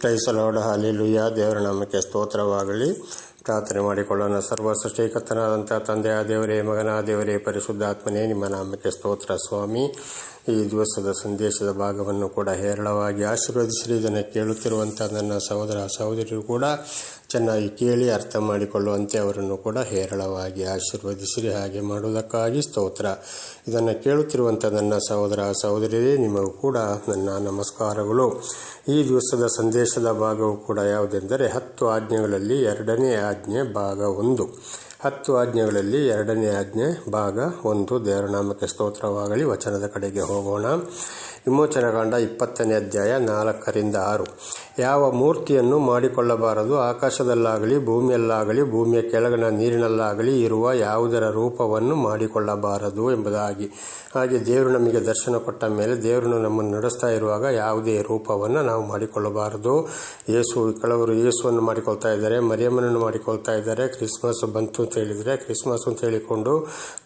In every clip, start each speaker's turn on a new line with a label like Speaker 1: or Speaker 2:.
Speaker 1: ಕ್ರೈಸಲಾಡ ಹಾಲಿಲುಯಾ ದೇವರ ನಾಮಕ್ಕೆ ಸ್ತೋತ್ರವಾಗಲಿ ಪ್ರಾರ್ಥನೆ ಮಾಡಿಕೊಳ್ಳೋಣ ಸರ್ವ ಸೃಷ್ಟಿಕರ್ತನಾದಂಥ ತಂದೆಯ ದೇವರೇ ಮಗನ ದೇವರೇ ಪರಿಶುದ್ಧಾತ್ಮನೇ ನಿಮ್ಮ ನಾಮಕ್ಕೆ ಸ್ತೋತ್ರ ಸ್ವಾಮಿ ಈ ದಿವಸದ ಸಂದೇಶದ ಭಾಗವನ್ನು ಕೂಡ ಹೇರಳವಾಗಿ ಆಶೀರ್ವದಿಸಲಿ ಇದನ್ನು ಕೇಳುತ್ತಿರುವಂಥ ನನ್ನ ಸಹೋದರ ಸಹೋದರಿಯರು ಕೂಡ ಚೆನ್ನಾಗಿ ಕೇಳಿ ಅರ್ಥ ಮಾಡಿಕೊಳ್ಳುವಂತೆ ಅವರನ್ನು ಕೂಡ ಹೇರಳವಾಗಿ ಆಶೀರ್ವದಿಸಿರಿ ಹಾಗೆ ಮಾಡುವುದಕ್ಕಾಗಿ ಸ್ತೋತ್ರ ಇದನ್ನು ಕೇಳುತ್ತಿರುವಂಥ ನನ್ನ ಸಹೋದರ ಸಹೋದರಿಯರೇ ನಿಮಗೂ ಕೂಡ ನನ್ನ ನಮಸ್ಕಾರಗಳು ಈ ದಿವಸದ ಸಂದೇಶದ ಭಾಗವು ಕೂಡ ಯಾವುದೆಂದರೆ ಹತ್ತು ಆಜ್ಞೆಗಳಲ್ಲಿ ಎರಡನೇ ಆಜ್ಞೆ ಭಾಗ ಒಂದು ಹತ್ತು ಆಜ್ಞೆಗಳಲ್ಲಿ ಎರಡನೇ ಆಜ್ಞೆ ಭಾಗ ಒಂದು ದೇವರನಾಮಕ್ಕೆ ಸ್ತೋತ್ರವಾಗಲಿ ವಚನದ ಕಡೆಗೆ ಹೋಗೋಣ ವಿಮೋಚನಾಕಾಂಡ ಇಪ್ಪತ್ತನೇ ಅಧ್ಯಾಯ ನಾಲ್ಕರಿಂದ ಆರು ಯಾವ ಮೂರ್ತಿಯನ್ನು ಮಾಡಿಕೊಳ್ಳಬಾರದು ಆಕಾಶದಲ್ಲಾಗಲಿ ಭೂಮಿಯಲ್ಲಾಗಲಿ ಭೂಮಿಯ ಕೆಳಗಿನ ನೀರಿನಲ್ಲಾಗಲಿ ಇರುವ ಯಾವುದರ ರೂಪವನ್ನು ಮಾಡಿಕೊಳ್ಳಬಾರದು ಎಂಬುದಾಗಿ ಹಾಗೆ ದೇವರು ನಮಗೆ ದರ್ಶನ ಕೊಟ್ಟ ಮೇಲೆ ದೇವರು ನಮ್ಮನ್ನು ನಡೆಸ್ತಾ ಇರುವಾಗ ಯಾವುದೇ ರೂಪವನ್ನು ನಾವು ಮಾಡಿಕೊಳ್ಳಬಾರದು ಯೇಸು ಕೆಲವರು ಯೇಸುವನ್ನು ಮಾಡಿಕೊಳ್ತಾ ಇದ್ದಾರೆ ಮರಿಯಮ್ಮನನ್ನು ಮಾಡಿಕೊಳ್ತಾ ಇದ್ದಾರೆ ಕ್ರಿಸ್ಮಸ್ ಬಂತು ಅಂತ ಹೇಳಿದರೆ ಕ್ರಿಸ್ಮಸ್ ಅಂತ ಹೇಳಿಕೊಂಡು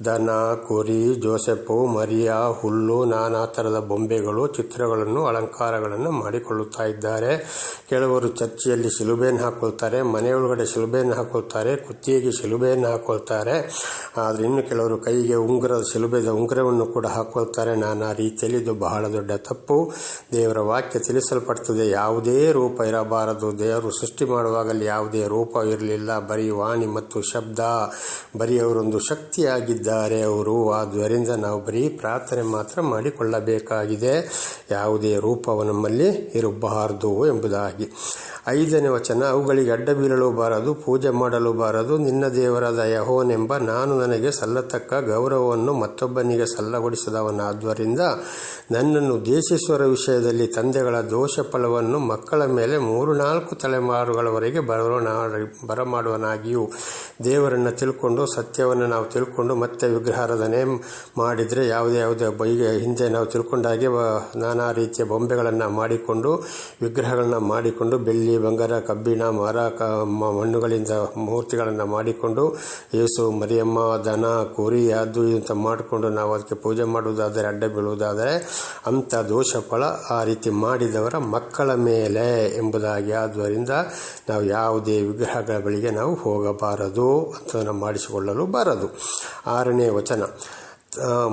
Speaker 1: ದನ ಕುರಿ ಜೋಸೆಪ್ಪು ಮರಿಯ ಹುಲ್ಲು ನಾನಾ ಥರದ ಬೊಂಬೆಗಳು ಚಿತ್ರಗಳನ್ನು ಅಲಂಕಾರಗಳನ್ನು ಮಾಡಿಕೊಳ್ಳುತ್ತಾ ಇದ್ದಾರೆ ಕೆಲವರು ಚರ್ಚೆಯಲ್ಲಿ ಶಿಲುಬೆಯನ್ನು ಹಾಕೊಳ್ತಾರೆ ಮನೆಯೊಳಗಡೆ ಶಿಲುಬೆಯನ್ನು ಹಾಕೊಳ್ತಾರೆ ಕುತ್ತಿಗೆ ಶಿಲುಬೆಯನ್ನು ಹಾಕೊಳ್ತಾರೆ ಆದರೆ ಇನ್ನು ಕೆಲವರು ಕೈಗೆ ಉಂಗುರದ ಶಿಲುಬೆದ ಉಂಗುರವನ್ನು ಕೂಡ ಹಾಕೊಳ್ತಾರೆ ನಾನಾ ರೀತಿಯಲ್ಲಿ ಇದು ಬಹಳ ದೊಡ್ಡ ತಪ್ಪು ದೇವರ ವಾಕ್ಯ ತಿಳಿಸಲ್ಪಡ್ತದೆ ಯಾವುದೇ ರೂಪ ಇರಬಾರದು ದೇವರು ಸೃಷ್ಟಿ ಮಾಡುವಾಗಲ್ಲಿ ಯಾವುದೇ ರೂಪ ಇರಲಿಲ್ಲ ಬರೀ ವಾಣಿ ಮತ್ತು ಶಬ್ದ ಬರೀ ಅವರೊಂದು ಶಕ್ತಿಯಾಗಿದ್ದಾರೆ ಅವರು ಆದ್ದರಿಂದ ನಾವು ಬರೀ ಪ್ರಾರ್ಥನೆ ಮಾತ್ರ ಮಾಡಿಕೊಳ್ಳಬೇಕಾಗಿದೆ ಯಾವುದೇ ರೂಪವು ನಮ್ಮಲ್ಲಿ ಇರಬಾರದು ಎಂಬುದಾಗಿ ಐದನೇ ವಚನ ಅವುಗಳಿಗೆ ಅಡ್ಡ ಬೀಳಲು ಬಾರದು ಪೂಜೆ ಮಾಡಲು ಬಾರದು ನಿನ್ನ ದೇವರಾದ ಯಹೋನೆಂಬ ನಾನು ನನಗೆ ಸಲ್ಲತಕ್ಕ ಗೌರವವನ್ನು ಮತ್ತೊಬ್ಬನಿಗೆ ಸಲ್ಲಗೊಳಿಸಿದವನಾದ್ದರಿಂದ ನನ್ನನ್ನು ದೇಶಿಸುವರ ವಿಷಯದಲ್ಲಿ ತಂದೆಗಳ ದೋಷ ಫಲವನ್ನು ಮಕ್ಕಳ ಮೇಲೆ ಮೂರು ನಾಲ್ಕು ತಲೆಮಾರುಗಳವರೆಗೆ ಬರೋಣ ಬರಮಾಡುವನಾಗಿಯೂ ದೇವರನ್ನು ತಿಳ್ಕೊಂಡು ಸತ್ಯವನ್ನು ನಾವು ತಿಳ್ಕೊಂಡು ಮತ್ತೆ ವಿಗ್ರಹಾರಾಧನೆ ಮಾಡಿದರೆ ಯಾವುದೇ ಯಾವುದೇ ಬೈಗೆ ಹಿಂದೆ ನಾವು ತಿಳ್ಕೊಂಡಾಗೆ ನಾನಾ ರೀತಿಯ ಬೊಂಬೆಗಳನ್ನು ಮಾಡಿಕೊಂಡು ವಿಗ್ರಹಗಳನ್ನು ಮಾಡಿಕೊಂಡು ಬೆಳ್ಳಿ ಬಂಗಾರ ಕಬ್ಬಿಣ ಮರ ಮಣ್ಣುಗಳಿಂದ ಮೂರ್ತಿಗಳನ್ನು ಮಾಡಿಕೊಂಡು ಯೇಸು ಮರಿಯಮ್ಮ ದನ ಕುರಿ ಅದು ಇಂಥ ಮಾಡಿಕೊಂಡು ನಾವು ಅದಕ್ಕೆ ಪೂಜೆ ಮಾಡುವುದಾದರೆ ಅಡ್ಡ ಬೀಳುವುದಾದರೆ ಅಂಥ ದೋಷ ಫಲ ಆ ರೀತಿ ಮಾಡಿದವರ ಮಕ್ಕಳ ಮೇಲೆ ಎಂಬುದಾಗಿ ಆದ್ದರಿಂದ ನಾವು ಯಾವುದೇ ವಿಗ್ರಹಗಳ ಬಳಿಗೆ ನಾವು ಹೋಗಬಾರದು ಅಂತ ಮಾಡಿಸಿಕೊಳ್ಳಲು ಬಾರದು ಆರನೇ ವಚನ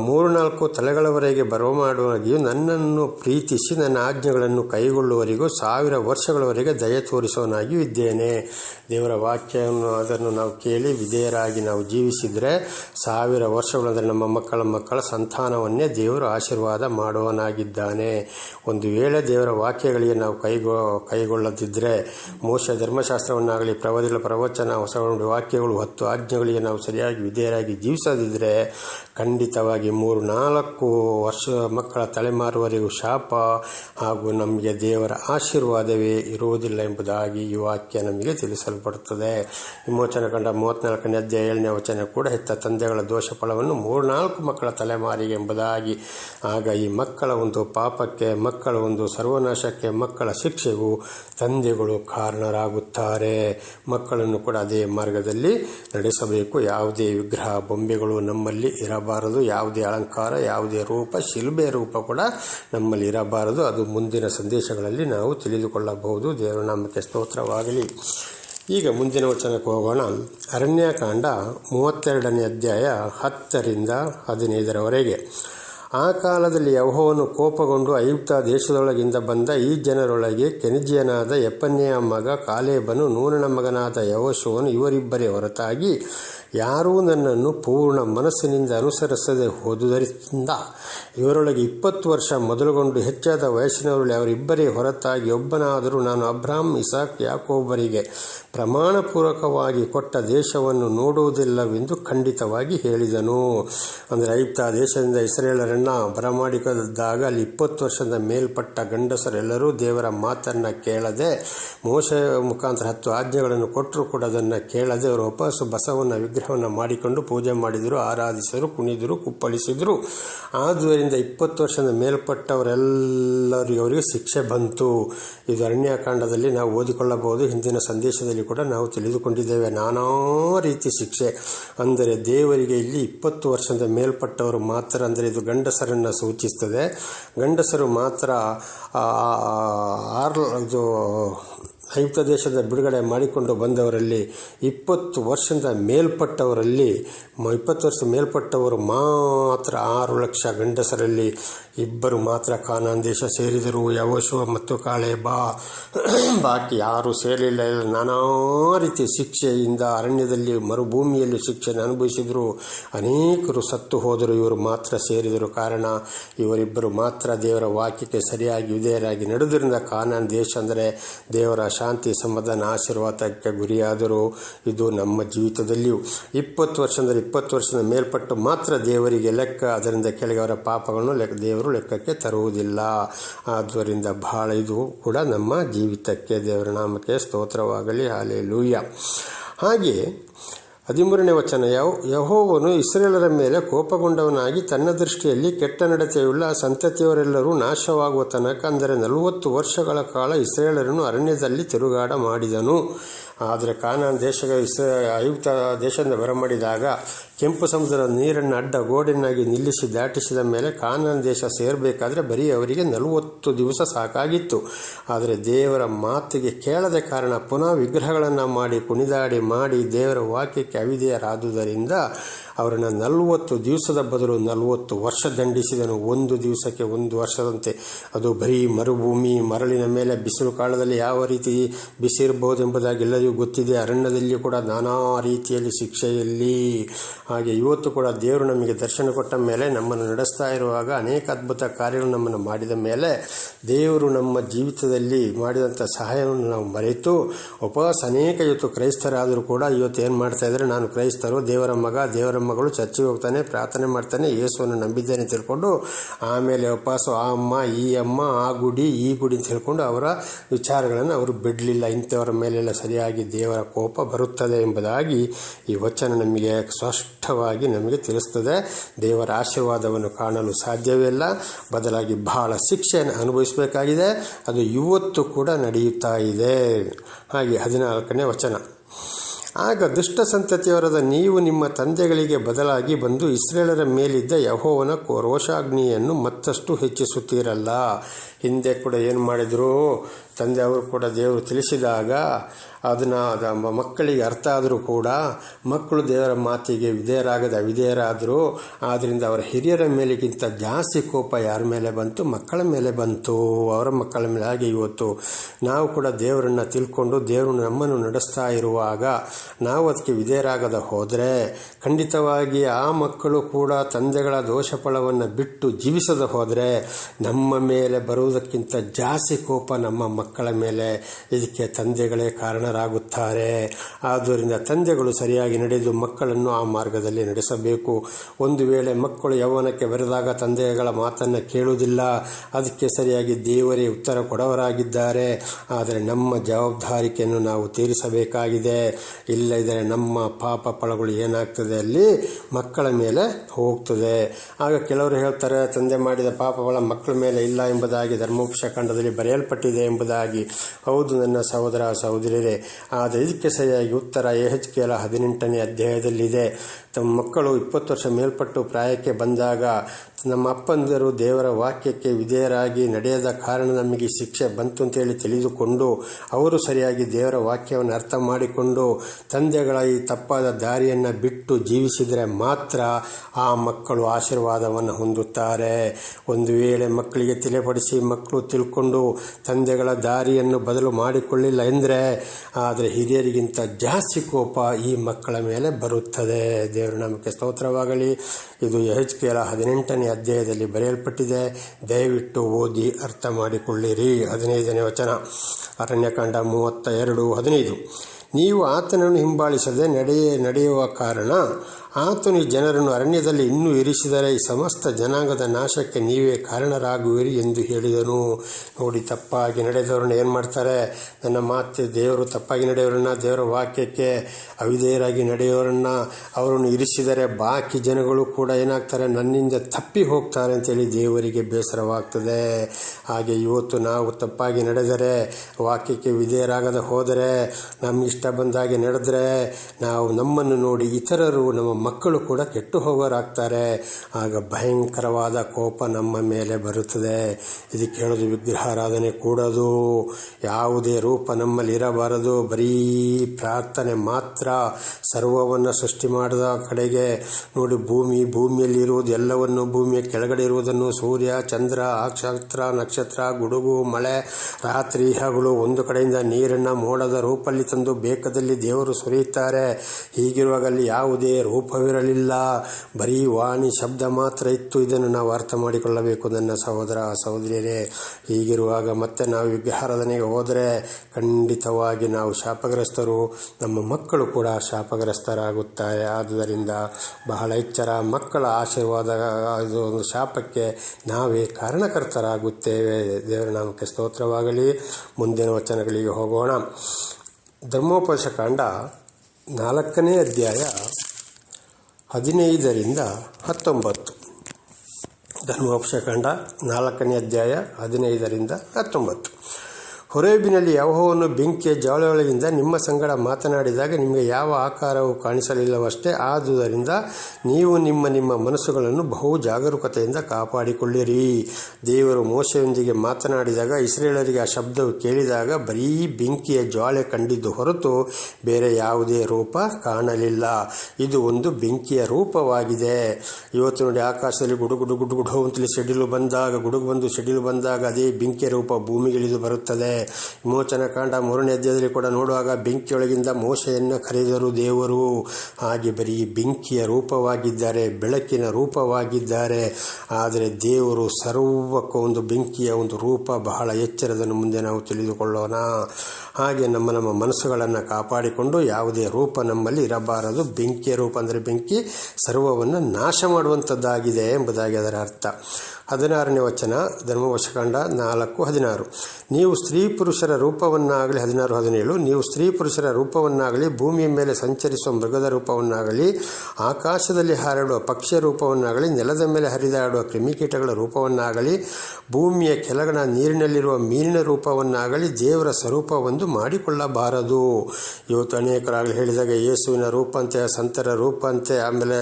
Speaker 1: ಮೂರು ನಾಲ್ಕು ತಲೆಗಳವರೆಗೆ ಬರುವ ಮಾಡುವಾಗಿಯೂ ನನ್ನನ್ನು ಪ್ರೀತಿಸಿ ನನ್ನ ಆಜ್ಞೆಗಳನ್ನು ಕೈಗೊಳ್ಳುವವರಿಗೂ ಸಾವಿರ ವರ್ಷಗಳವರೆಗೆ ದಯ ತೋರಿಸೋನಾಗಿಯೂ ಇದ್ದೇನೆ ದೇವರ ವಾಕ್ಯವನ್ನು ಅದನ್ನು ನಾವು ಕೇಳಿ ವಿಧೇಯರಾಗಿ ನಾವು ಜೀವಿಸಿದರೆ ಸಾವಿರ ವರ್ಷಗಳಂದರೆ ನಮ್ಮ ಮಕ್ಕಳ ಮಕ್ಕಳ ಸಂತಾನವನ್ನೇ ದೇವರು ಆಶೀರ್ವಾದ ಮಾಡುವನಾಗಿದ್ದಾನೆ ಒಂದು ವೇಳೆ ದೇವರ ವಾಕ್ಯಗಳಿಗೆ ನಾವು ಕೈಗೊ ಕೈಗೊಳ್ಳದಿದ್ದರೆ ಮೋಶ ಧರ್ಮಶಾಸ್ತ್ರವನ್ನಾಗಲಿ ಪ್ರವದಿಗಳ ಪ್ರವಚನ ಹೊಸ ವಾಕ್ಯಗಳು ಹತ್ತು ಆಜ್ಞೆಗಳಿಗೆ ನಾವು ಸರಿಯಾಗಿ ವಿಧೇಯರಾಗಿ ಜೀವಿಸದಿದ್ದರೆ ಖಂಡಿತ ಖಂಡಿತವಾಗಿ ಮೂರು ನಾಲ್ಕು ವರ್ಷ ಮಕ್ಕಳ ತಲೆಮಾರುವರೆಗೂ ಶಾಪ ಹಾಗೂ ನಮಗೆ ದೇವರ ಆಶೀರ್ವಾದವೇ ಇರುವುದಿಲ್ಲ ಎಂಬುದಾಗಿ ಈ ವಾಕ್ಯ ನಮಗೆ ತಿಳಿಸಲ್ಪಡುತ್ತದೆ ವಿಮೋಚನೆ ಕಂಡ ಮೂವತ್ನಾಲ್ಕನೇ ಅಧ್ಯಾಯ ಏಳನೇ ವಚನ ಕೂಡ ಹೆತ್ತ ತಂದೆಗಳ ದೋಷ ಫಲವನ್ನು ನಾಲ್ಕು ಮಕ್ಕಳ ತಲೆಮಾರಿಗೆ ಎಂಬುದಾಗಿ ಆಗ ಈ ಮಕ್ಕಳ ಒಂದು ಪಾಪಕ್ಕೆ ಮಕ್ಕಳ ಒಂದು ಸರ್ವನಾಶಕ್ಕೆ ಮಕ್ಕಳ ಶಿಕ್ಷೆಗೂ ತಂದೆಗಳು ಕಾರಣರಾಗುತ್ತಾರೆ ಮಕ್ಕಳನ್ನು ಕೂಡ ಅದೇ ಮಾರ್ಗದಲ್ಲಿ ನಡೆಸಬೇಕು ಯಾವುದೇ ವಿಗ್ರಹ ಬೊಂಬೆಗಳು ನಮ್ಮಲ್ಲಿ ಇರಬಾರದು ಇರಬಾರದು ಯಾವುದೇ ಅಲಂಕಾರ ಯಾವುದೇ ರೂಪ ಶಿಲ್ಬೆ ರೂಪ ಕೂಡ ನಮ್ಮಲ್ಲಿ ಇರಬಾರದು ಅದು ಮುಂದಿನ ಸಂದೇಶಗಳಲ್ಲಿ ನಾವು ತಿಳಿದುಕೊಳ್ಳಬಹುದು ದೇವರ ಸ್ತೋತ್ರವಾಗಲಿ ಈಗ ಮುಂದಿನ ವಚನಕ್ಕೆ ಹೋಗೋಣ ಅರಣ್ಯಕಾಂಡ ಮೂವತ್ತೆರಡನೇ ಅಧ್ಯಾಯ ಹತ್ತರಿಂದ ಹದಿನೈದರವರೆಗೆ ಆ ಕಾಲದಲ್ಲಿ ಯಹೋವನು ಕೋಪಗೊಂಡು ಐಗುಪ್ತ ದೇಶದೊಳಗಿಂದ ಬಂದ ಈ ಜನರೊಳಗೆ ಕೆನಿಜಿಯನಾದ ಎಪ್ಪನೆಯ ಮಗ ಕಾಲೇಬನು ನೂನನ ಮಗನಾದ ಯವಶುವನು ಇವರಿಬ್ಬರೇ ಹೊರತಾಗಿ ಯಾರೂ ನನ್ನನ್ನು ಪೂರ್ಣ ಮನಸ್ಸಿನಿಂದ ಅನುಸರಿಸದೆ ಹೋದುದರಿಂದ ಇವರೊಳಗೆ ಇಪ್ಪತ್ತು ವರ್ಷ ಮೊದಲುಗೊಂಡು ಹೆಚ್ಚಾದ ವಯಸ್ಸಿನವರಲ್ಲಿ ಅವರಿಬ್ಬರೇ ಹೊರತಾಗಿ ಒಬ್ಬನಾದರೂ ನಾನು ಅಬ್ರಾಹ್ಮ್ ಇಸಾಕ್ ಯಾಕೋಬರಿಗೆ ಪ್ರಮಾಣಪೂರ್ವಕವಾಗಿ ಕೊಟ್ಟ ದೇಶವನ್ನು ನೋಡುವುದಿಲ್ಲವೆಂದು ಖಂಡಿತವಾಗಿ ಹೇಳಿದನು ಅಂದರೆ ಐಪ್ತ ದೇಶದಿಂದ ಇಸ್ರೇಲರನ್ನು ದೇವರನ್ನು ಬರಮಾಡಿಕೊಂಡಿದ್ದಾಗ ಅಲ್ಲಿ ಇಪ್ಪತ್ತು ವರ್ಷದ ಮೇಲ್ಪಟ್ಟ ಗಂಡಸರೆಲ್ಲರೂ ದೇವರ ಮಾತನ್ನು ಕೇಳದೆ ಮೋಸ ಮುಖಾಂತರ ಹತ್ತು ಆಜ್ಞೆಗಳನ್ನು ಕೊಟ್ಟರು ಕೂಡ ಅದನ್ನು ಕೇಳದೆ ಅವರು ವಾಪಸ್ಸು ಬಸವನ ವಿಗ್ರಹವನ್ನು ಮಾಡಿಕೊಂಡು ಪೂಜೆ ಮಾಡಿದರು ಆರಾಧಿಸಿದರು ಕುಣಿದರು ಕುಪ್ಪಳಿಸಿದರು ಆದ್ದರಿಂದ ಇಪ್ಪತ್ತು ವರ್ಷದ ಮೇಲ್ಪಟ್ಟವರೆಲ್ಲರಿಗೂ ಶಿಕ್ಷೆ ಬಂತು ಇದು ಅರಣ್ಯಕಾಂಡದಲ್ಲಿ ನಾವು ಓದಿಕೊಳ್ಳಬಹುದು ಹಿಂದಿನ ಸಂದೇಶದಲ್ಲಿ ಕೂಡ ನಾವು ತಿಳಿದುಕೊಂಡಿದ್ದೇವೆ ನಾನಾ ರೀತಿ ಶಿಕ್ಷೆ ಅಂದರೆ ದೇವರಿಗೆ ಇಲ್ಲಿ ಇಪ್ಪತ್ತು ವರ್ಷದ ಮೇಲ್ಪಟ್ಟವರು ಮಾತ್ರ ಅಂದರೆ ಇದು ಗಂಡಸ ಗಂಡಸರನ್ನು ಸೂಚಿಸ್ತದೆ ಗಂಡಸರು ಮಾತ್ರ ಆರ್ ಇದು ಸಂಯುಕ್ತ ದೇಶದ ಬಿಡುಗಡೆ ಮಾಡಿಕೊಂಡು ಬಂದವರಲ್ಲಿ ಇಪ್ಪತ್ತು ವರ್ಷದ ಮೇಲ್ಪಟ್ಟವರಲ್ಲಿ ಇಪ್ಪತ್ತು ವರ್ಷ ಮೇಲ್ಪಟ್ಟವರು ಮಾತ್ರ ಆರು ಲಕ್ಷ ಗಂಡಸರಲ್ಲಿ ಇಬ್ಬರು ಮಾತ್ರ ಕಾನಾನ್ ದೇಶ ಸೇರಿದರು ಯವಶುವ ಮತ್ತು ಕಾಳೆ ಬಾ ಬಾಕಿ ಯಾರೂ ಸೇರಲಿಲ್ಲ ನಾನಾ ರೀತಿ ಶಿಕ್ಷೆಯಿಂದ ಅರಣ್ಯದಲ್ಲಿ ಮರುಭೂಮಿಯಲ್ಲಿ ಶಿಕ್ಷೆಯನ್ನು ಅನುಭವಿಸಿದರು ಅನೇಕರು ಸತ್ತು ಹೋದರು ಇವರು ಮಾತ್ರ ಸೇರಿದರು ಕಾರಣ ಇವರಿಬ್ಬರು ಮಾತ್ರ ದೇವರ ವಾಕ್ಯಕ್ಕೆ ಸರಿಯಾಗಿ ವಿಧೇಯರಾಗಿ ನಡೆದರಿಂದ ಕಾನಾನ್ ದೇಶ ಅಂದರೆ ದೇವರ ಶಾಂತಿ ಸಮಾಧಾನ ಆಶೀರ್ವಾದಕ್ಕೆ ಗುರಿಯಾದರೂ ಇದು ನಮ್ಮ ಜೀವಿತದಲ್ಲಿಯೂ ಇಪ್ಪತ್ತು ಅಂದರೆ ಇಪ್ಪತ್ತು ವರ್ಷದ ಮೇಲ್ಪಟ್ಟು ಮಾತ್ರ ದೇವರಿಗೆ ಲೆಕ್ಕ ಅದರಿಂದ ಕೆಳಗೆ ಅವರ ಪಾಪಗಳನ್ನು ಲೆಕ್ಕ ದೇವರು ಲೆಕ್ಕಕ್ಕೆ ತರುವುದಿಲ್ಲ ಆದ್ದರಿಂದ ಬಹಳ ಇದು ಕೂಡ ನಮ್ಮ ಜೀವಿತಕ್ಕೆ ದೇವರ ನಾಮಕ್ಕೆ ಸ್ತೋತ್ರವಾಗಲಿ ಹಾಲೆ ಲೂಯ್ಯ ಹಾಗೆ ಹದಿಮೂರನೇ ವಚನ ಯಾವ ಯಹೋವನು ಇಸ್ರೇಲರ ಮೇಲೆ ಕೋಪಗೊಂಡವನಾಗಿ ತನ್ನ ದೃಷ್ಟಿಯಲ್ಲಿ ಕೆಟ್ಟ ನಡತೆಯುಳ್ಳ ಸಂತತಿಯವರೆಲ್ಲರೂ ನಾಶವಾಗುವ ತನಕ ಅಂದರೆ ನಲವತ್ತು ವರ್ಷಗಳ ಕಾಲ ಇಸ್ರೇಲರನ್ನು ಅರಣ್ಯದಲ್ಲಿ ತಿರುಗಾಡ ಮಾಡಿದನು ಆದರೆ ಕಾನೂನು ದೇಶದ ಆಯುಕ್ತ ದೇಶದಿಂದ ಬರಮಾಡಿದಾಗ ಕೆಂಪು ಸಮುದ್ರದ ನೀರನ್ನು ಅಡ್ಡ ಗೋಡೆಯನ್ನಾಗಿ ನಿಲ್ಲಿಸಿ ದಾಟಿಸಿದ ಮೇಲೆ ಕಾನೂನು ದೇಶ ಸೇರಬೇಕಾದ್ರೆ ಬರೀ ಅವರಿಗೆ ನಲವತ್ತು ದಿವಸ ಸಾಕಾಗಿತ್ತು ಆದರೆ ದೇವರ ಮಾತಿಗೆ ಕೇಳದ ಕಾರಣ ಪುನಃ ವಿಗ್ರಹಗಳನ್ನು ಮಾಡಿ ಕುಣಿದಾಡಿ ಮಾಡಿ ದೇವರ ವಾಕ್ಯಕ್ಕೆ ಅವಿದೆಯರಾದುದರಿಂದ ಅವರನ್ನು ನಲವತ್ತು ದಿವಸದ ಬದಲು ನಲವತ್ತು ವರ್ಷ ದಂಡಿಸಿದನು ಒಂದು ದಿವಸಕ್ಕೆ ಒಂದು ವರ್ಷದಂತೆ ಅದು ಬರೀ ಮರುಭೂಮಿ ಮರಳಿನ ಮೇಲೆ ಬಿಸಿಲು ಕಾಲದಲ್ಲಿ ಯಾವ ರೀತಿ ಎಂಬುದಾಗಿ ಎಲ್ಲರಿಗೂ ಗೊತ್ತಿದೆ ಅರಣ್ಯದಲ್ಲಿ ಕೂಡ ನಾನಾ ರೀತಿಯಲ್ಲಿ ಶಿಕ್ಷೆಯಲ್ಲಿ ಹಾಗೆ ಇವತ್ತು ಕೂಡ ದೇವರು ನಮಗೆ ದರ್ಶನ ಕೊಟ್ಟ ಮೇಲೆ ನಮ್ಮನ್ನು ನಡೆಸ್ತಾ ಇರುವಾಗ ಅನೇಕ ಅದ್ಭುತ ಕಾರ್ಯಗಳು ನಮ್ಮನ್ನು ಮಾಡಿದ ಮೇಲೆ ದೇವರು ನಮ್ಮ ಜೀವಿತದಲ್ಲಿ ಮಾಡಿದಂಥ ಸಹಾಯವನ್ನು ನಾವು ಮರೆತು ಉಪವಾಸ ಅನೇಕ ಇವತ್ತು ಕ್ರೈಸ್ತರಾದರೂ ಕೂಡ ಇವತ್ತು ಏನು ಮಾಡ್ತಾ ಇದ್ದಾರೆ ನಾನು ಕ್ರೈಸ್ತರು ದೇವರ ಮಗ ದೇವರ ಮಗಳು ಚರ್ಚಿಗೆ ಹೋಗ್ತಾನೆ ಪ್ರಾರ್ಥನೆ ಮಾಡ್ತಾನೆ ಯೇಸುವನ್ನು ನಂಬಿದ್ದೇನೆ ತಿಳ್ಕೊಂಡು ಆಮೇಲೆ ಉಪಾಸು ಆ ಅಮ್ಮ ಈ ಅಮ್ಮ ಆ ಗುಡಿ ಈ ಗುಡಿ ಅಂತ ಹೇಳ್ಕೊಂಡು ಅವರ ವಿಚಾರಗಳನ್ನು ಅವರು ಬಿಡಲಿಲ್ಲ ಇಂಥವರ ಮೇಲೆಲ್ಲ ಸರಿಯಾಗಿ ದೇವರ ಕೋಪ ಬರುತ್ತದೆ ಎಂಬುದಾಗಿ ಈ ವಚನ ನಮಗೆ ಸ್ಪಷ್ಟವಾಗಿ ನಮಗೆ ತಿಳಿಸ್ತದೆ ದೇವರ ಆಶೀರ್ವಾದವನ್ನು ಕಾಣಲು ಸಾಧ್ಯವೇ ಇಲ್ಲ ಬದಲಾಗಿ ಬಹಳ ಶಿಕ್ಷೆಯನ್ನು ಅನುಭವಿಸಬೇಕಾಗಿದೆ ಅದು ಇವತ್ತು ಕೂಡ ನಡೆಯುತ್ತಾ ಇದೆ ಹಾಗೆ ಹದಿನಾಲ್ಕನೇ ವಚನ ಆಗ ದುಷ್ಟ ಸಂತತಿಯವರಾದ ನೀವು ನಿಮ್ಮ ತಂದೆಗಳಿಗೆ ಬದಲಾಗಿ ಬಂದು ಇಸ್ರೇಲರ ಮೇಲಿದ್ದ ಯಹೋವನ ರೋಷಾಗ್ನಿಯನ್ನು ಮತ್ತಷ್ಟು ಹೆಚ್ಚಿಸುತ್ತೀರಲ್ಲ ಹಿಂದೆ ಕೂಡ ಏನು ಮಾಡಿದರು ತಂದೆಯವರು ಕೂಡ ದೇವರು ತಿಳಿಸಿದಾಗ ಅದನ್ನು ಮಕ್ಕಳಿಗೆ ಅರ್ಥ ಆದರೂ ಕೂಡ ಮಕ್ಕಳು ದೇವರ ಮಾತಿಗೆ ವಿಧೇಯರಾಗದ ವಿಧೇಯರಾದರೂ ಆದ್ದರಿಂದ ಅವರ ಹಿರಿಯರ ಮೇಲೆಗಿಂತ ಜಾಸ್ತಿ ಕೋಪ ಯಾರ ಮೇಲೆ ಬಂತು ಮಕ್ಕಳ ಮೇಲೆ ಬಂತು ಅವರ ಮಕ್ಕಳ ಮೇಲೆ ಹಾಗೆ ಇವತ್ತು ನಾವು ಕೂಡ ದೇವರನ್ನು ತಿಳ್ಕೊಂಡು ದೇವರು ನಮ್ಮನ್ನು ನಡೆಸ್ತಾ ಇರುವಾಗ ನಾವು ಅದಕ್ಕೆ ವಿಧೇಯರಾಗದ ಹೋದರೆ ಖಂಡಿತವಾಗಿ ಆ ಮಕ್ಕಳು ಕೂಡ ತಂದೆಗಳ ದೋಷ ಬಿಟ್ಟು ಜೀವಿಸದ ಹೋದರೆ ನಮ್ಮ ಮೇಲೆ ಬರುವುದಕ್ಕಿಂತ ಜಾಸ್ತಿ ಕೋಪ ನಮ್ಮ ಮಕ್ಕಳ ಮೇಲೆ ಇದಕ್ಕೆ ತಂದೆಗಳೇ ಕಾರಣರಾಗುತ್ತಾರೆ ಆದ್ದರಿಂದ ತಂದೆಗಳು ಸರಿಯಾಗಿ ನಡೆದು ಮಕ್ಕಳನ್ನು ಆ ಮಾರ್ಗದಲ್ಲಿ ನಡೆಸಬೇಕು ಒಂದು ವೇಳೆ ಮಕ್ಕಳು ಯೌವನಕ್ಕೆ ಬರೆದಾಗ ತಂದೆಗಳ ಮಾತನ್ನು ಕೇಳುವುದಿಲ್ಲ ಅದಕ್ಕೆ ಸರಿಯಾಗಿ ದೇವರೇ ಉತ್ತರ ಕೊಡವರಾಗಿದ್ದಾರೆ ಆದರೆ ನಮ್ಮ ಜವಾಬ್ದಾರಿಕೆಯನ್ನು ನಾವು ತೀರಿಸಬೇಕಾಗಿದೆ ಇಲ್ಲದಿದ್ದರೆ ನಮ್ಮ ಪಾಪ ಫಲಗಳು ಏನಾಗ್ತದೆ ಅಲ್ಲಿ ಮಕ್ಕಳ ಮೇಲೆ ಹೋಗ್ತದೆ ಆಗ ಕೆಲವರು ಹೇಳ್ತಾರೆ ತಂದೆ ಮಾಡಿದ ಪಾಪಗಳ ಮಕ್ಕಳ ಮೇಲೆ ಇಲ್ಲ ಎಂಬುದಾಗಿ ಧರ್ಮೋಪಕ್ಷ ಖಂಡದಲ್ಲಿ ಬರೆಯಲ್ಪಟ್ಟಿದೆ ಎಂಬುದಾಗಿ ಎಂಬುದಾಗಿ ಹೌದು ನನ್ನ ಸಹೋದರ ಸಹೋದರಿಯರೇ ಆದರೆ ಇದಕ್ಕೆ ಸರಿಯಾಗಿ ಉತ್ತರ ಕೆಲ ಹದಿನೆಂಟನೇ ಅಧ್ಯಾಯದಲ್ಲಿದೆ ತಮ್ಮ ಮಕ್ಕಳು ಇಪ್ಪತ್ತು ವರ್ಷ ಮೇಲ್ಪಟ್ಟು ಪ್ರಾಯಕ್ಕೆ ಬಂದಾಗ ನಮ್ಮ ಅಪ್ಪಂದರು ದೇವರ ವಾಕ್ಯಕ್ಕೆ ವಿಧೇಯರಾಗಿ ನಡೆಯದ ಕಾರಣ ನಮಗೆ ಶಿಕ್ಷೆ ಬಂತು ಅಂತೇಳಿ ತಿಳಿದುಕೊಂಡು ಅವರು ಸರಿಯಾಗಿ ದೇವರ ವಾಕ್ಯವನ್ನು ಅರ್ಥ ಮಾಡಿಕೊಂಡು ತಂದೆಗಳ ಈ ತಪ್ಪಾದ ದಾರಿಯನ್ನು ಬಿಟ್ಟು ಜೀವಿಸಿದರೆ ಮಾತ್ರ ಆ ಮಕ್ಕಳು ಆಶೀರ್ವಾದವನ್ನು ಹೊಂದುತ್ತಾರೆ ಒಂದು ವೇಳೆ ಮಕ್ಕಳಿಗೆ ತಿಳಿಪಡಿಸಿ ಮಕ್ಕಳು ತಿಳ್ಕೊಂಡು ತಂದೆಗಳ ದಾರಿಯನ್ನು ಬದಲು ಮಾಡಿಕೊಳ್ಳಿಲ್ಲ ಎಂದರೆ ಆದರೆ ಹಿರಿಯರಿಗಿಂತ ಜಾಸ್ತಿ ಕೋಪ ಈ ಮಕ್ಕಳ ಮೇಲೆ ಬರುತ್ತದೆ ದೇವರು ನಮಗೆ ಸ್ತೋತ್ರವಾಗಲಿ ಇದು ಎಚ್ ಕೆಲ ಹದಿನೆಂಟನೇ ಅಧ್ಯಾಯದಲ್ಲಿ ಬರೆಯಲ್ಪಟ್ಟಿದೆ ದಯವಿಟ್ಟು ಓದಿ ಅರ್ಥ ಮಾಡಿಕೊಳ್ಳಿರಿ ಹದಿನೈದನೇ ವಚನ ಅರಣ್ಯಕಾಂಡ ಮೂವತ್ತ ಎರಡು ಹದಿನೈದು ನೀವು ಆತನನ್ನು ಹಿಂಬಾಲಿಸದೆ ನಡೆಯ ನಡೆಯುವ ಕಾರಣ ಆತನು ಈ ಜನರನ್ನು ಅರಣ್ಯದಲ್ಲಿ ಇನ್ನೂ ಇರಿಸಿದರೆ ಈ ಸಮಸ್ತ ಜನಾಂಗದ ನಾಶಕ್ಕೆ ನೀವೇ ಕಾರಣರಾಗುವಿರಿ ಎಂದು ಹೇಳಿದನು ನೋಡಿ ತಪ್ಪಾಗಿ ನಡೆದವರನ್ನ ಏನು ಮಾಡ್ತಾರೆ ನನ್ನ ಮಾತು ದೇವರು ತಪ್ಪಾಗಿ ನಡೆಯೋರನ್ನ ದೇವರ ವಾಕ್ಯಕ್ಕೆ ಅವಿಧೇಯರಾಗಿ ನಡೆಯೋರನ್ನ ಅವರನ್ನು ಇರಿಸಿದರೆ ಬಾಕಿ ಜನಗಳು ಕೂಡ ಏನಾಗ್ತಾರೆ ನನ್ನಿಂದ ತಪ್ಪಿ ಹೋಗ್ತಾರೆ ಅಂತೇಳಿ ದೇವರಿಗೆ ಬೇಸರವಾಗ್ತದೆ ಹಾಗೆ ಇವತ್ತು ನಾವು ತಪ್ಪಾಗಿ ನಡೆದರೆ ವಾಕ್ಯಕ್ಕೆ ವಿಧೇಯರಾಗದ ಹೋದರೆ ನಮ್ಮಿಷ್ಟ ಬಂದಾಗೆ ನಡೆದರೆ ನಾವು ನಮ್ಮನ್ನು ನೋಡಿ ಇತರರು ನಮ್ಮ ಮಕ್ಕಳು ಕೂಡ ಕೆಟ್ಟು ಹೋಗೋರಾಗ್ತಾರೆ ಆಗ ಭಯಂಕರವಾದ ಕೋಪ ನಮ್ಮ ಮೇಲೆ ಬರುತ್ತದೆ ಇದಕ್ಕೆ ಹೇಳೋದು ವಿಗ್ರಹಾರಾಧನೆ ಕೂಡದು ಯಾವುದೇ ರೂಪ ನಮ್ಮಲ್ಲಿರಬಾರದು ಬರೀ ಪ್ರಾರ್ಥನೆ ಮಾತ್ರ ಸರ್ವವನ್ನು ಸೃಷ್ಟಿ ಮಾಡಿದ ಕಡೆಗೆ ನೋಡಿ ಭೂಮಿ ಭೂಮಿಯಲ್ಲಿ ಇರುವುದು ಎಲ್ಲವನ್ನು ಭೂಮಿಯ ಕೆಳಗಡೆ ಇರುವುದನ್ನು ಸೂರ್ಯ ಚಂದ್ರ ಅಕ್ಷತ್ರ ನಕ್ಷತ್ರ ಗುಡುಗು ಮಳೆ ರಾತ್ರಿ ಹಗಳು ಒಂದು ಕಡೆಯಿಂದ ನೀರನ್ನು ಮೋಡದ ರೂಪಲ್ಲಿ ತಂದು ಬೇಕದಲ್ಲಿ ದೇವರು ಸುರಿಯುತ್ತಾರೆ ಹೀಗಿರುವಾಗ ಯಾವುದೇ ರೂಪ ರೂಪವಿರಲಿಲ್ಲ ಬರೀ ವಾಣಿ ಶಬ್ದ ಮಾತ್ರ ಇತ್ತು ಇದನ್ನು ನಾವು ಅರ್ಥ ಮಾಡಿಕೊಳ್ಳಬೇಕು ನನ್ನ ಸಹೋದರ ಸಹೋದರಿಯರೇ ಹೀಗಿರುವಾಗ ಮತ್ತೆ ನಾವು ವಿಗ್ರಹಾರಾಧನೆಗೆ ಹೋದರೆ ಖಂಡಿತವಾಗಿ ನಾವು ಶಾಪಗ್ರಸ್ತರು ನಮ್ಮ ಮಕ್ಕಳು ಕೂಡ ಶಾಪಗ್ರಸ್ತರಾಗುತ್ತಾರೆ ಆದುದರಿಂದ ಬಹಳ ಎಚ್ಚರ ಮಕ್ಕಳ ಆಶೀರ್ವಾದ ಇದು ಒಂದು ಶಾಪಕ್ಕೆ ನಾವೇ ಕಾರಣಕರ್ತರಾಗುತ್ತೇವೆ ದೇವರ ನಾಮಕ್ಕೆ ಸ್ತೋತ್ರವಾಗಲಿ ಮುಂದಿನ ವಚನಗಳಿಗೆ ಹೋಗೋಣ ಧರ್ಮೋಪದೇಶ ಕಾಂಡ ನಾಲ್ಕನೇ ಅಧ್ಯಾಯ ಹದಿನೈದರಿಂದ ಹತ್ತೊಂಬತ್ತು ಧರ್ಮೋಪಶಖಂಡ ನಾಲ್ಕನೇ ಅಧ್ಯಾಯ ಹದಿನೈದರಿಂದ ಹತ್ತೊಂಬತ್ತು ಹೊರೇಬಿನಲ್ಲಿ ಯಾವೋವನು ಬೆಂಕಿಯ ಜ್ವಾಲೆಯೊಳಗಿಂದ ನಿಮ್ಮ ಸಂಗಡ ಮಾತನಾಡಿದಾಗ ನಿಮಗೆ ಯಾವ ಆಕಾರವು ಕಾಣಿಸಲಿಲ್ಲವಷ್ಟೇ ಆದುದರಿಂದ ನೀವು ನಿಮ್ಮ ನಿಮ್ಮ ಮನಸ್ಸುಗಳನ್ನು ಬಹು ಜಾಗರೂಕತೆಯಿಂದ ಕಾಪಾಡಿಕೊಳ್ಳಿರಿ ದೇವರು ಮೋಸೆಯೊಂದಿಗೆ ಮಾತನಾಡಿದಾಗ ಇಸ್ರೇಲರಿಗೆ ಆ ಶಬ್ದವು ಕೇಳಿದಾಗ ಬರೀ ಬೆಂಕಿಯ ಜ್ವಾಳೆ ಕಂಡಿದ್ದು ಹೊರತು ಬೇರೆ ಯಾವುದೇ ರೂಪ ಕಾಣಲಿಲ್ಲ ಇದು ಒಂದು ಬೆಂಕಿಯ ರೂಪವಾಗಿದೆ ಇವತ್ತು ನೋಡಿ ಆಕಾಶದಲ್ಲಿ ಗುಡುಗುಡು ಗುಡುಗುಡು ಅಂತಲೇ ಸಿಡಿಲು ಬಂದಾಗ ಗುಡುಗು ಬಂದು ಸಿಡಿಲು ಬಂದಾಗ ಅದೇ ಬೆಂಕಿಯ ರೂಪ ಭೂಮಿಗಿಳಿದು ಬರುತ್ತದೆ ವಿಮೋಚನ ಕಾಂಡ ಮೂರನೇ ಅಧ್ಯಾಯದಲ್ಲಿ ಕೂಡ ನೋಡುವಾಗ ಬೆಂಕಿಯೊಳಗಿಂದ ಮೋಸೆಯನ್ನು ಕರೆದರು ದೇವರು ಹಾಗೆ ಬರೀ ಬೆಂಕಿಯ ರೂಪವಾಗಿದ್ದಾರೆ ಬೆಳಕಿನ ರೂಪವಾಗಿದ್ದಾರೆ ಆದರೆ ದೇವರು ಸರ್ವಕ್ಕೂ ಒಂದು ಬೆಂಕಿಯ ಒಂದು ರೂಪ ಬಹಳ ಎಚ್ಚರದನ್ನು ಮುಂದೆ ನಾವು ತಿಳಿದುಕೊಳ್ಳೋಣ ಹಾಗೆ ನಮ್ಮ ನಮ್ಮ ಮನಸ್ಸುಗಳನ್ನು ಕಾಪಾಡಿಕೊಂಡು ಯಾವುದೇ ರೂಪ ನಮ್ಮಲ್ಲಿ ಇರಬಾರದು ಬೆಂಕಿಯ ರೂಪ ಅಂದರೆ ಬೆಂಕಿ ಸರ್ವವನ್ನು ನಾಶ ಮಾಡುವಂಥದ್ದಾಗಿದೆ ಎಂಬುದಾಗಿ ಅದರ ಅರ್ಥ ಹದಿನಾರನೇ ವಚನ ಧರ್ಮವಶಕಾಂಡ ನಾಲ್ಕು ಹದಿನಾರು ನೀವು ಸ್ತ್ರೀ ಪುರುಷರ ರೂಪವನ್ನಾಗಲಿ ಹದಿನಾರು ಹದಿನೇಳು ನೀವು ಸ್ತ್ರೀ ಪುರುಷರ ರೂಪವನ್ನಾಗಲಿ ಭೂಮಿಯ ಮೇಲೆ ಸಂಚರಿಸುವ ಮೃಗದ ರೂಪವನ್ನಾಗಲಿ ಆಕಾಶದಲ್ಲಿ ಹಾರಾಡುವ ಪಕ್ಷಿಯ ರೂಪವನ್ನಾಗಲಿ ನೆಲದ ಮೇಲೆ ಹರಿದಾಡುವ ಕ್ರಿಮಿಕೀಟಗಳ ರೂಪವನ್ನಾಗಲಿ ಭೂಮಿಯ ಕೆಳಗಣ ನೀರಿನಲ್ಲಿರುವ ಮೀನಿನ ರೂಪವನ್ನಾಗಲಿ ದೇವರ ಸ್ವರೂಪವೊಂದು ಮಾಡಿಕೊಳ್ಳಬಾರದು ಇವತ್ತು ಅನೇಕರಾಗಲಿ ಹೇಳಿದಾಗ ಯೇಸುವಿನ ರೂಪಂತೆ ಸಂತರ ರೂಪಂತೆ ಆಮೇಲೆ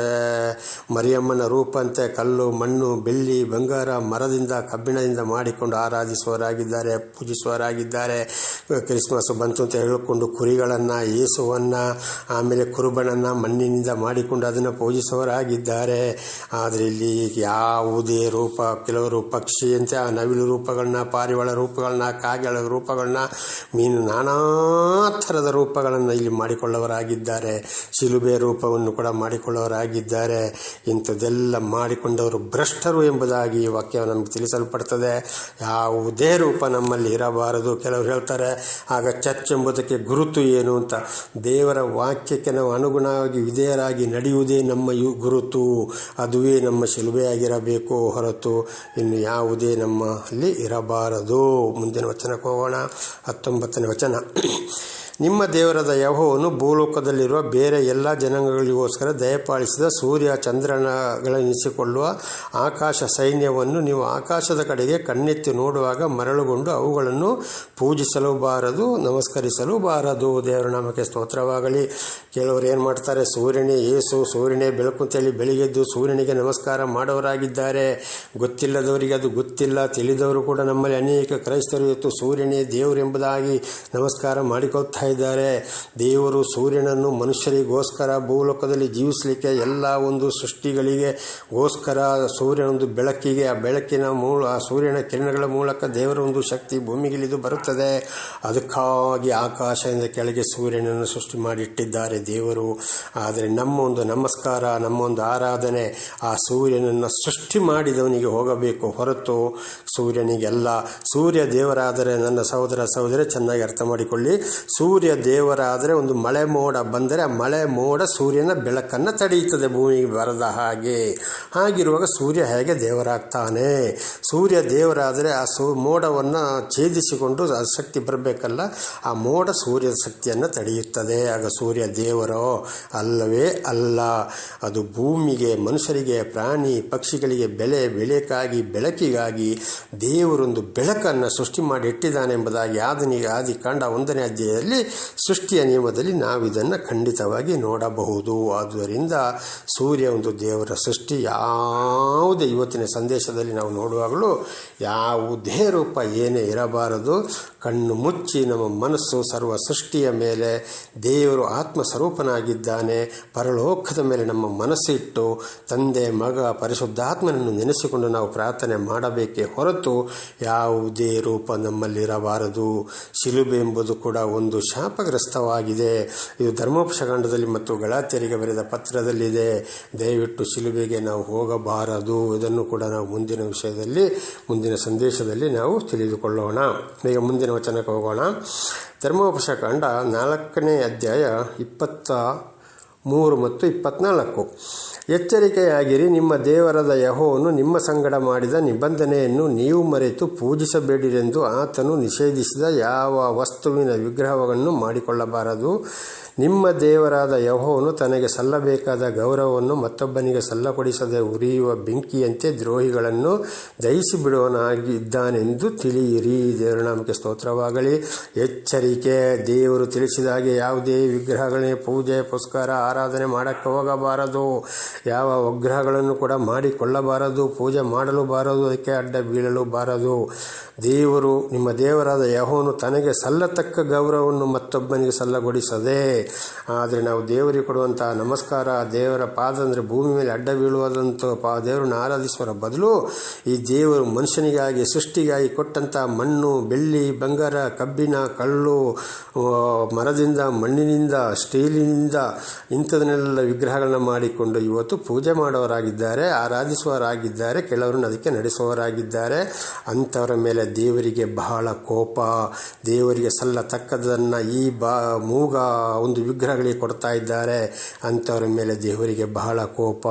Speaker 1: ಮರಿಯಮ್ಮನ ರೂಪಂತೆ ಕಲ್ಲು ಮಣ್ಣು ಬೆಳ್ಳಿ ಬಂಗ ಬಂಗಾರ ಮರದಿಂದ ಕಬ್ಬಿಣದಿಂದ ಮಾಡಿಕೊಂಡು ಆರಾಧಿಸುವರಾಗಿದ್ದಾರೆ ಪೂಜಿಸುವರಾಗಿದ್ದಾರೆ ಕ್ರಿಸ್ಮಸ್ ಬಂತು ಅಂತ ಹೇಳಿಕೊಂಡು ಕುರಿಗಳನ್ನು ಏಸುವನ್ನು ಆಮೇಲೆ ಕುರುಬನನ್ನು ಮಣ್ಣಿನಿಂದ ಮಾಡಿಕೊಂಡು ಅದನ್ನು ಪೂಜಿಸುವರಾಗಿದ್ದಾರೆ ಆದರೆ ಇಲ್ಲಿ ಯಾವುದೇ ರೂಪ ಕೆಲವರು ಅಂತ ಆ ನವಿಲು ರೂಪಗಳನ್ನ ಪಾರಿವಾಳ ರೂಪಗಳನ್ನ ಕಾಗೆಳ ರೂಪಗಳನ್ನ ಮೀನು ನಾನಾ ಥರದ ರೂಪಗಳನ್ನು ಇಲ್ಲಿ ಮಾಡಿಕೊಳ್ಳವರಾಗಿದ್ದಾರೆ ಶಿಲುಬೆ ರೂಪವನ್ನು ಕೂಡ ಮಾಡಿಕೊಳ್ಳವರಾಗಿದ್ದಾರೆ ಇಂಥದ್ದೆಲ್ಲ ಮಾಡಿಕೊಂಡವರು ಭ್ರಷ್ಟರು ಎಂಬುದಾಗಿ ಈ ವಾಕ್ಯ ನಮಗೆ ತಿಳಿಸಲ್ಪಡ್ತದೆ ಯಾವುದೇ ರೂಪ ನಮ್ಮಲ್ಲಿ ಇರಬಾರದು ಕೆಲವರು ಹೇಳ್ತಾರೆ ಆಗ ಚರ್ಚ್ ಎಂಬುದಕ್ಕೆ ಗುರುತು ಏನು ಅಂತ ದೇವರ ವಾಕ್ಯಕ್ಕೆ ನಾವು ಅನುಗುಣವಾಗಿ ವಿಧೇಯರಾಗಿ ನಡೆಯುವುದೇ ನಮ್ಮ ಯು ಗುರುತು ಅದುವೇ ನಮ್ಮ ಶಿಲುಬೆಯಾಗಿರಬೇಕು ಹೊರತು ಇನ್ನು ಯಾವುದೇ ನಮ್ಮಲ್ಲಿ ಇರಬಾರದು ಮುಂದಿನ ವಚನಕ್ಕೆ ಹೋಗೋಣ ಹತ್ತೊಂಬತ್ತನೇ ವಚನ ನಿಮ್ಮ ದೇವರಾದ ಯಹೋವನು ಭೂಲೋಕದಲ್ಲಿರುವ ಬೇರೆ ಎಲ್ಲ ಜನಾಂಗಗಳಿಗೋಸ್ಕರ ದಯಪಾಲಿಸಿದ ಸೂರ್ಯ ಚಂದ್ರನಗಳೆನಿಸಿಕೊಳ್ಳುವ ಆಕಾಶ ಸೈನ್ಯವನ್ನು ನೀವು ಆಕಾಶದ ಕಡೆಗೆ ಕಣ್ಣೆತ್ತಿ ನೋಡುವಾಗ ಮರಳುಗೊಂಡು ಅವುಗಳನ್ನು ಪೂಜಿಸಲು ಬಾರದು ನಮಸ್ಕರಿಸಲು ಬಾರದು ದೇವರ ನಾಮಕ್ಕೆ ಸ್ತೋತ್ರವಾಗಲಿ ಕೆಲವರು ಏನು ಮಾಡ್ತಾರೆ ಸೂರ್ಯನೇ ಏಸು ಸೂರ್ಯನೇ ಬೆಳಕು ಅಂತೇಳಿ ಬೆಳಿಗ್ಗೆದ್ದು ಸೂರ್ಯನಿಗೆ ನಮಸ್ಕಾರ ಮಾಡೋರಾಗಿದ್ದಾರೆ ಗೊತ್ತಿಲ್ಲದವರಿಗೆ ಅದು ಗೊತ್ತಿಲ್ಲ ತಿಳಿದವರು ಕೂಡ ನಮ್ಮಲ್ಲಿ ಅನೇಕ ಕ್ರೈಸ್ತರು ಇವತ್ತು ಸೂರ್ಯನೇ ದೇವರೆಂಬುದಾಗಿ ನಮಸ್ಕಾರ ಮಾಡಿಕೊಳ್ತಾರೆ ಮಾಡ್ತಾ ಇದ್ದಾರೆ ದೇವರು ಸೂರ್ಯನನ್ನು ಮನುಷ್ಯರಿಗೋಸ್ಕರ ಭೂಲೋಕದಲ್ಲಿ ಜೀವಿಸಲಿಕ್ಕೆ ಎಲ್ಲ ಒಂದು ಸೃಷ್ಟಿಗಳಿಗೆ ಗೋಸ್ಕರ ಸೂರ್ಯನೊಂದು ಬೆಳಕಿಗೆ ಆ ಬೆಳಕಿನ ಮೂಲ ಆ ಸೂರ್ಯನ ಕಿರಣಗಳ ಮೂಲಕ ದೇವರ ಒಂದು ಶಕ್ತಿ ಭೂಮಿಗಿಳಿದು ಬರುತ್ತದೆ ಅದಕ್ಕಾಗಿ ಆಕಾಶದಿಂದ ಕೆಳಗೆ ಸೂರ್ಯನನ್ನು ಸೃಷ್ಟಿ ಮಾಡಿಟ್ಟಿದ್ದಾರೆ ದೇವರು ಆದರೆ ನಮ್ಮ ಒಂದು ನಮಸ್ಕಾರ ನಮ್ಮ ಒಂದು ಆರಾಧನೆ ಆ ಸೂರ್ಯನನ್ನು ಸೃಷ್ಟಿ ಮಾಡಿದವನಿಗೆ ಹೋಗಬೇಕು ಹೊರತು ಸೂರ್ಯನಿಗೆಲ್ಲ ಸೂರ್ಯ ದೇವರಾದರೆ ನನ್ನ ಸಹೋದರ ಸಹೋದರಿ ಚೆನ್ನಾಗಿ ಅರ್ಥ ಮಾಡಿಕೊಳ್ಳಿ ಸೂರ್ಯ ಸೂರ್ಯ ದೇವರಾದರೆ ಒಂದು ಮಳೆ ಮೋಡ ಬಂದರೆ ಆ ಮಳೆ ಮೋಡ ಸೂರ್ಯನ ಬೆಳಕನ್ನು ತಡೆಯುತ್ತದೆ ಭೂಮಿಗೆ ಬರದ ಹಾಗೆ ಹಾಗಿರುವಾಗ ಸೂರ್ಯ ಹೇಗೆ ದೇವರಾಗ್ತಾನೆ ಸೂರ್ಯ ದೇವರಾದರೆ ಆ ಸೂ ಮೋಡವನ್ನು ಛೇದಿಸಿಕೊಂಡು ಆ ಶಕ್ತಿ ಬರಬೇಕಲ್ಲ ಆ ಮೋಡ ಸೂರ್ಯನ ಶಕ್ತಿಯನ್ನು ತಡೆಯುತ್ತದೆ ಆಗ ಸೂರ್ಯ ದೇವರೋ ಅಲ್ಲವೇ ಅಲ್ಲ ಅದು ಭೂಮಿಗೆ ಮನುಷ್ಯರಿಗೆ ಪ್ರಾಣಿ ಪಕ್ಷಿಗಳಿಗೆ ಬೆಲೆ ಬೆಳೆಕಾಗಿ ಬೆಳಕಿಗಾಗಿ ದೇವರೊಂದು ಬೆಳಕನ್ನು ಸೃಷ್ಟಿ ಮಾಡಿ ಇಟ್ಟಿದ್ದಾನೆ ಎಂಬುದಾಗಿ ಆದನಿಗೆ ಆದಿಕಾಂಡ ಒಂದನೇ ಅಧ್ಯಾಯದಲ್ಲಿ ಸೃಷ್ಟಿಯ ನಿಯಮದಲ್ಲಿ ನಾವಿದನ್ನು ಖಂಡಿತವಾಗಿ ನೋಡಬಹುದು ಆದ್ದರಿಂದ ಸೂರ್ಯ ಒಂದು ದೇವರ ಸೃಷ್ಟಿ ಯಾವುದೇ ಇವತ್ತಿನ ಸಂದೇಶದಲ್ಲಿ ನಾವು ನೋಡುವಾಗಲೂ ಯಾವುದೇ ರೂಪ ಏನೇ ಇರಬಾರದು ಕಣ್ಣು ಮುಚ್ಚಿ ನಮ್ಮ ಮನಸ್ಸು ಸರ್ವ ಸೃಷ್ಟಿಯ ಮೇಲೆ ದೇವರು ಆತ್ಮ ಸ್ವರೂಪನಾಗಿದ್ದಾನೆ ಪರಲೋಕದ ಮೇಲೆ ನಮ್ಮ ಮನಸ್ಸಿಟ್ಟು ತಂದೆ ಮಗ ಪರಿಶುದ್ಧಾತ್ಮನನ್ನು ನೆನೆಸಿಕೊಂಡು ನಾವು ಪ್ರಾರ್ಥನೆ ಮಾಡಬೇಕೇ ಹೊರತು ಯಾವುದೇ ರೂಪ ನಮ್ಮಲ್ಲಿರಬಾರದು ಶಿಲುಬೆ ಎಂಬುದು ಕೂಡ ಒಂದು ಶಾಪಗ್ರಸ್ತವಾಗಿದೆ ಇದು ಧರ್ಮೋಪಶಕಾಂಡದಲ್ಲಿ ಮತ್ತು ಗಲಾತ್ಯರಿಗೆ ಬರೆದ ಪತ್ರದಲ್ಲಿದೆ ದಯವಿಟ್ಟು ಶಿಲುಬೆಗೆ ನಾವು ಹೋಗಬಾರದು ಇದನ್ನು ಕೂಡ ನಾವು ಮುಂದಿನ ವಿಷಯದಲ್ಲಿ ಮುಂದಿನ ಸಂದೇಶದಲ್ಲಿ ನಾವು ತಿಳಿದುಕೊಳ್ಳೋಣ ಈಗ ಮುಂದಿನ ವಚನಕ್ಕೆ ಹೋಗೋಣ ಧರ್ಮೋಪಶಕಾಂಡ ನಾಲ್ಕನೇ ಅಧ್ಯಾಯ ಇಪ್ಪತ್ತ ಮೂರು ಮತ್ತು ಇಪ್ಪತ್ನಾಲ್ಕು ಎಚ್ಚರಿಕೆಯಾಗಿರಿ ನಿಮ್ಮ ದೇವರದ ಯಹೋವನ್ನು ನಿಮ್ಮ ಸಂಗಡ ಮಾಡಿದ ನಿಬಂಧನೆಯನ್ನು ನೀವು ಮರೆತು ಪೂಜಿಸಬೇಡಿರೆಂದು ಆತನು ನಿಷೇಧಿಸಿದ ಯಾವ ವಸ್ತುವಿನ ವಿಗ್ರಹವನ್ನು ಮಾಡಿಕೊಳ್ಳಬಾರದು ನಿಮ್ಮ ದೇವರಾದ ಯಹೋವನು ತನಗೆ ಸಲ್ಲಬೇಕಾದ ಗೌರವವನ್ನು ಮತ್ತೊಬ್ಬನಿಗೆ ಸಲ್ಲಪಡಿಸದೆ ಉರಿಯುವ ಬೆಂಕಿಯಂತೆ ದ್ರೋಹಿಗಳನ್ನು ದಯಿಸಿ ಬಿಡುವನಾಗಿದ್ದಾನೆಂದು ತಿಳಿಯಿರಿ ದೇವರನಾಮಕ್ಕೆ ಸ್ತೋತ್ರವಾಗಲಿ ಎಚ್ಚರಿಕೆ ದೇವರು ತಿಳಿಸಿದಾಗೆ ಯಾವುದೇ ವಿಗ್ರಹಗಳೇ ಪೂಜೆ ಪುಸ್ಕಾರ ಆರಾಧನೆ ಮಾಡೋಕ್ಕೆ ಹೋಗಬಾರದು ಯಾವ ವಿಗ್ರಹಗಳನ್ನು ಕೂಡ ಮಾಡಿಕೊಳ್ಳಬಾರದು ಪೂಜೆ ಮಾಡಲು ಬಾರದು ಅದಕ್ಕೆ ಅಡ್ಡ ಬೀಳಲು ಬಾರದು ದೇವರು ನಿಮ್ಮ ದೇವರಾದ ಯಹೋನು ತನಗೆ ಸಲ್ಲತಕ್ಕ ಗೌರವವನ್ನು ಮತ್ತೊಬ್ಬನಿಗೆ ಸಲ್ಲಗೊಳಿಸದೆ ಆದರೆ ನಾವು ದೇವರಿಗೆ ಕೊಡುವಂಥ ನಮಸ್ಕಾರ ದೇವರ ಪಾದ ಅಂದರೆ ಭೂಮಿ ಮೇಲೆ ಅಡ್ಡ ಬೀಳುವಾದಂಥ ಪಾ ದೇವರನ್ನು ಆರಾಧಿಸುವ ಬದಲು ಈ ದೇವರು ಮನುಷ್ಯನಿಗಾಗಿ ಸೃಷ್ಟಿಗಾಗಿ ಕೊಟ್ಟಂಥ ಮಣ್ಣು ಬೆಳ್ಳಿ ಬಂಗಾರ ಕಬ್ಬಿನ ಕಲ್ಲು ಮರದಿಂದ ಮಣ್ಣಿನಿಂದ ಸ್ಟೀಲಿನಿಂದ ಇಂಥದನ್ನೆಲ್ಲ ವಿಗ್ರಹಗಳನ್ನು ಮಾಡಿಕೊಂಡು ಇವತ್ತು ಪೂಜೆ ಮಾಡೋರಾಗಿದ್ದಾರೆ ಆರಾಧಿಸುವವರಾಗಿದ್ದಾರೆ ಕೆಲವರನ್ನು ಅದಕ್ಕೆ ನಡೆಸುವವರಾಗಿದ್ದಾರೆ ಅಂಥವರ ಮೇಲೆ ದೇವರಿಗೆ ಬಹಳ ಕೋಪ ದೇವರಿಗೆ ಸಲ್ಲತಕ್ಕದನ್ನು ಈ ಬಾ ಮೂಗ ಒಂದು ವಿಗ್ರಹಗಳಿಗೆ ಕೊಡ್ತಾ ಇದ್ದಾರೆ ಅಂಥವ್ರ ಮೇಲೆ ದೇವರಿಗೆ ಬಹಳ ಕೋಪ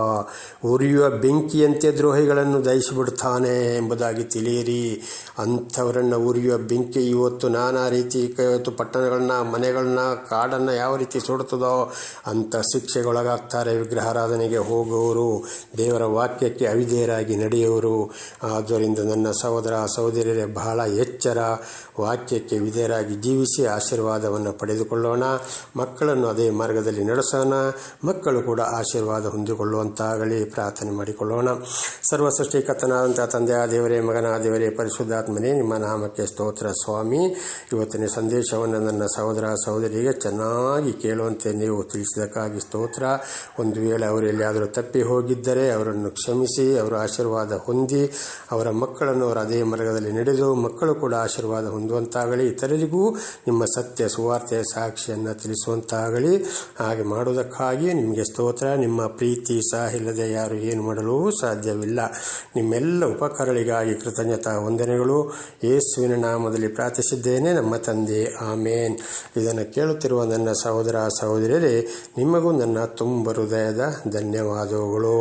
Speaker 1: ಉರಿಯುವ ಬೆಂಕಿಯಂತೆ ದ್ರೋಹಿಗಳನ್ನು ದಯಿಸಿಬಿಡ್ತಾನೆ ಎಂಬುದಾಗಿ ತಿಳಿಯಿರಿ ಅಂಥವರನ್ನು ಉರಿಯುವ ಬೆಂಕಿ ಇವತ್ತು ನಾನಾ ರೀತಿ ಇವತ್ತು ಪಟ್ಟಣಗಳನ್ನ ಮನೆಗಳನ್ನ ಕಾಡನ್ನು ಯಾವ ರೀತಿ ಸುಡುತ್ತದೋ ಅಂಥ ಶಿಕ್ಷೆಗೊಳಗಾಗ್ತಾರೆ ವಿಗ್ರಹಾರಾಧನೆಗೆ ಹೋಗುವವರು ದೇವರ ವಾಕ್ಯಕ್ಕೆ ಅವಿಧೇಯರಾಗಿ ನಡೆಯುವರು ಆದ್ದರಿಂದ ನನ್ನ ಸಹೋದರ ಸಹೋದರಿಯರೇ ಬಹಳ ಎಚ್ಚರ ವಾಕ್ಯಕ್ಕೆ ವಿಧೇಯರಾಗಿ ಜೀವಿಸಿ ಆಶೀರ್ವಾದವನ್ನು ಪಡೆದುಕೊಳ್ಳೋಣ ಮಕ್ಕಳನ್ನು ಅದೇ ಮಾರ್ಗದಲ್ಲಿ ನಡೆಸೋಣ ಮಕ್ಕಳು ಕೂಡ ಆಶೀರ್ವಾದ ಹೊಂದಿಕೊಳ್ಳುವಂತಾಗಲಿ ಪ್ರಾರ್ಥನೆ ಮಾಡಿಕೊಳ್ಳೋಣ ಸರ್ವ ಕಥನಾದಂಥ ತಂದೆಯ ದೇವರೇ ಮಗನ ದೇವರೇ ಪರಿಶುದ್ಧಾತ್ಮನೇ ನಿಮ್ಮ ನಾಮಕ್ಕೆ ಸ್ತೋತ್ರ ಸ್ವಾಮಿ ಇವತ್ತಿನ ಸಂದೇಶವನ್ನು ನನ್ನ ಸಹೋದರ ಸಹೋದರಿಗೆ ಚೆನ್ನಾಗಿ ಕೇಳುವಂತೆ ನೀವು ತಿಳಿಸಿದಕ್ಕಾಗಿ ಸ್ತೋತ್ರ ಒಂದು ವೇಳೆ ಅವರು ಎಲ್ಲಿಯಾದರೂ ತಪ್ಪಿ ಹೋಗಿದ್ದರೆ ಅವರನ್ನು ಕ್ಷಮಿಸಿ ಅವರ ಆಶೀರ್ವಾದ ಹೊಂದಿ ಅವರ ಮಕ್ಕಳನ್ನು ಅವರ ಅದೇ ಮಾರ್ಗದಲ್ಲಿ ನಡೆದು ಮಕ್ಕಳು ಕೂಡ ಆಶೀರ್ವಾದ ಹೊಂದುವಂತಾಗಲಿ ಇತರರಿಗೂ ನಿಮ್ಮ ಸತ್ಯ ಸುವಾರ್ತೆಯ ಸಾಕ್ಷಿಯನ್ನು ತಿಳಿಸುವಂತೆ ಅಂತಾಗಲಿ ಹಾಗೆ ಮಾಡುವುದಕ್ಕಾಗಿ ನಿಮಗೆ ಸ್ತೋತ್ರ ನಿಮ್ಮ ಪ್ರೀತಿ ಸಹ ಇಲ್ಲದೆ ಯಾರು ಏನು ಮಾಡಲು ಸಾಧ್ಯವಿಲ್ಲ ನಿಮ್ಮೆಲ್ಲ ಉಪಕಾರಗಳಿಗಾಗಿ ಕೃತಜ್ಞತಾ ವಂದನೆಗಳು ಯೇಸುವಿನ ನಾಮದಲ್ಲಿ ಪ್ರಾರ್ಥಿಸಿದ್ದೇನೆ ನಮ್ಮ ತಂದೆ ಆಮೇನ್ ಇದನ್ನು ಕೇಳುತ್ತಿರುವ ನನ್ನ ಸಹೋದರ ಸಹೋದರಿಯರೇ ನಿಮಗೂ ನನ್ನ ತುಂಬ ಹೃದಯದ ಧನ್ಯವಾದಗಳು